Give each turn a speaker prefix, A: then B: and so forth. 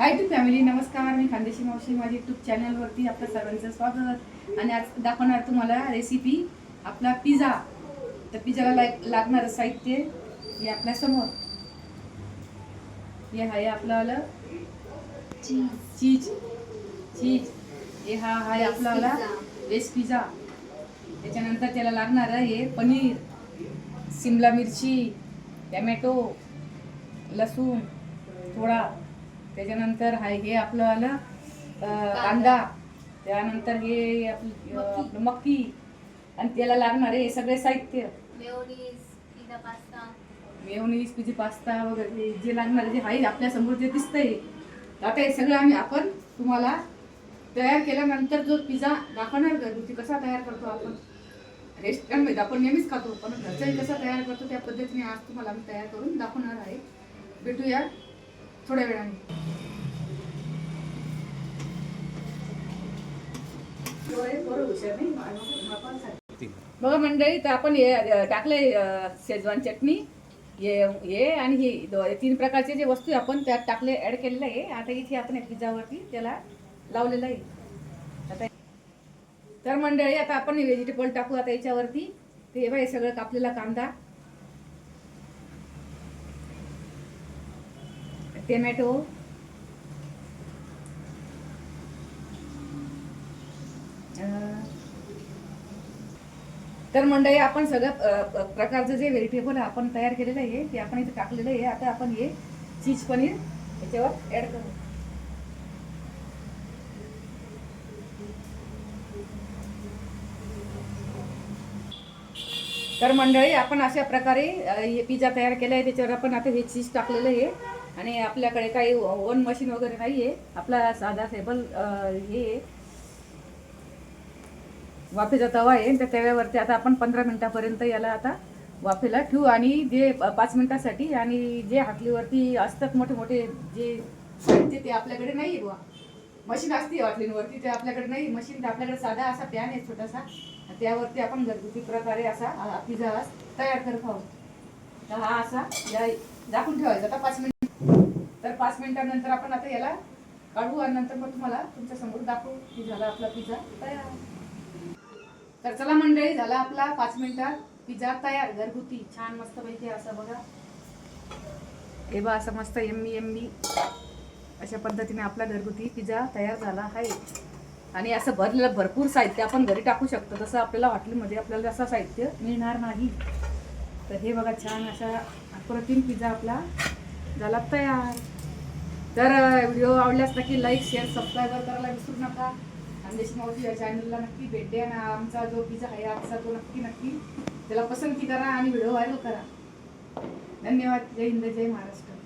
A: High to family नमस्कार. मी खानदेशी मावशी. माझ्या यूट्यूब चॅनलवरती आपल्या सर्वांचं स्वागत. आणि आज दाखवणार तुम्हाला रेसिपी आपला पिझ्झा तर पिझ्झाला लाग लागणारं साहित्य हे आपल्यासमोर. हे आहे आपलं आलं चीज चीज हे हा आहे आपला आला वेज पिझ्झा त्याच्यानंतर त्याला लागणारं हे पनीर सिमला मिरची टॅमॅटो लसूण थोडा त्याच्यानंतर हाय हे आपलं आलं कांदा. त्यानंतर हे आपलं आपलं मक्की. आणि त्याला लागणारे हे सगळे साहित्य.
B: Mayonnaise
A: pizza pasta. वगैरे जे लागणार जे आहे आपल्यासमोर जे दिसतंय आता हे सगळं आम्ही आपण तुम्हाला तयार केल्यानंतर जो पिझ्झा दाखवणार घरगुती कसा तयार करतो आपण. रेस्टॉरंटमध्ये आपण नेहमीच खातो पण घरचाही कसा तयार करतो त्या पद्धतीने आज तुम्हाला आम्ही तयार करून दाखवणार आहे. भेटूया. थोड्या वेळाने. बघा मंडळी तर आपण हे टाकले शेजवान चटणी. हे हे आणि हे दो- तीन प्रकारचे जे वस्तू आपण त्यात टाकले ऍड केलेलं आहे. आता इथे आपण या पिझ्झावरती त्याला लावलेलं आहे. आता तर मंडळी आता आपण व्हेजिटेबल टाकू आता याच्यावरती. ते हे बघा, हे सगळं कापलेला कांदा. टोमॅटो तर मंडळी आपण सगळं प्रकारचं जे व्हेजिटेबल आपण तयार केलेलं आहे ते आपण इथे टाकलेलं आहे. आता आपण हे चीज पनीर याच्यावर ऍड करू. तर मंडळी आपण अशा प्रकारे हे पिझ्झा तयार केला आहे. त्याच्यावर आपण आता हे चीज टाकलेलं आहे. आणि आपल्याकडे काही ओन मशीन वगैरे नाही आहे आपला साधा सेबल हे वाफेचा तवा आहे. त्या तव्यावरती आता आपण पंधरा मिनिटापर्यंत याला आता वाफेला ठेवू. आणि जे पाच मिनिटासाठी आणि जे हाटलीवरती असतात मोठे मोठे जे साहित्य ते आपल्याकडे नाही आहे बुवा. मशीन असते वाटलींवरती ते आपल्याकडे नाही. मशीन आपल्याकडे साधा असा पॅन आहे छोटासा. त्यावरती आपण घरगुती प्रकारे असा पिझ्झा तयार करत आहोत. तर हा असा या ठेवायचा. आता पाच मिनिट तर पाच मिनिटानंतर आपण आता याला काढू आणि नंतर मग तुम्हाला तुमच्यासमोर दाखवू की झाला आपला पिझ्झा तयार. तर चला मंडळी झाला आपला पाच मिनिटात पिझ्झा तयार. घरगुती छान मस्त पैकी असं बघा. हे बा असं मस्त एम्मी एम्मी अशा पद्धतीने आपला घरगुती पिझ्झा तयार झाला आहे. आणि असं भरलेलं भरपूर साहित्य आपण घरी टाकू शकतो. तसं आपल्याला हॉटेलमध्ये आपल्याला असं साहित्य मिळणार नाही. तर हे बघा छान असा अप्रतिम पिझ्झा आपला झाला तयार. तर व्हिडिओ आवडल्यास नक्की लाईक शेअर सबस्क्राईब करायला विसरू नका. खानदेश मावशी या चॅनलला नक्की भेट द्या ना. आमचा जो पिझ्झा आहे आजचा तो नक्की नक्की. त्याला पसंती करा आणि व्हिडिओ व्हायरल करा. धन्यवाद. जय हिंद जय महाराष्ट्र.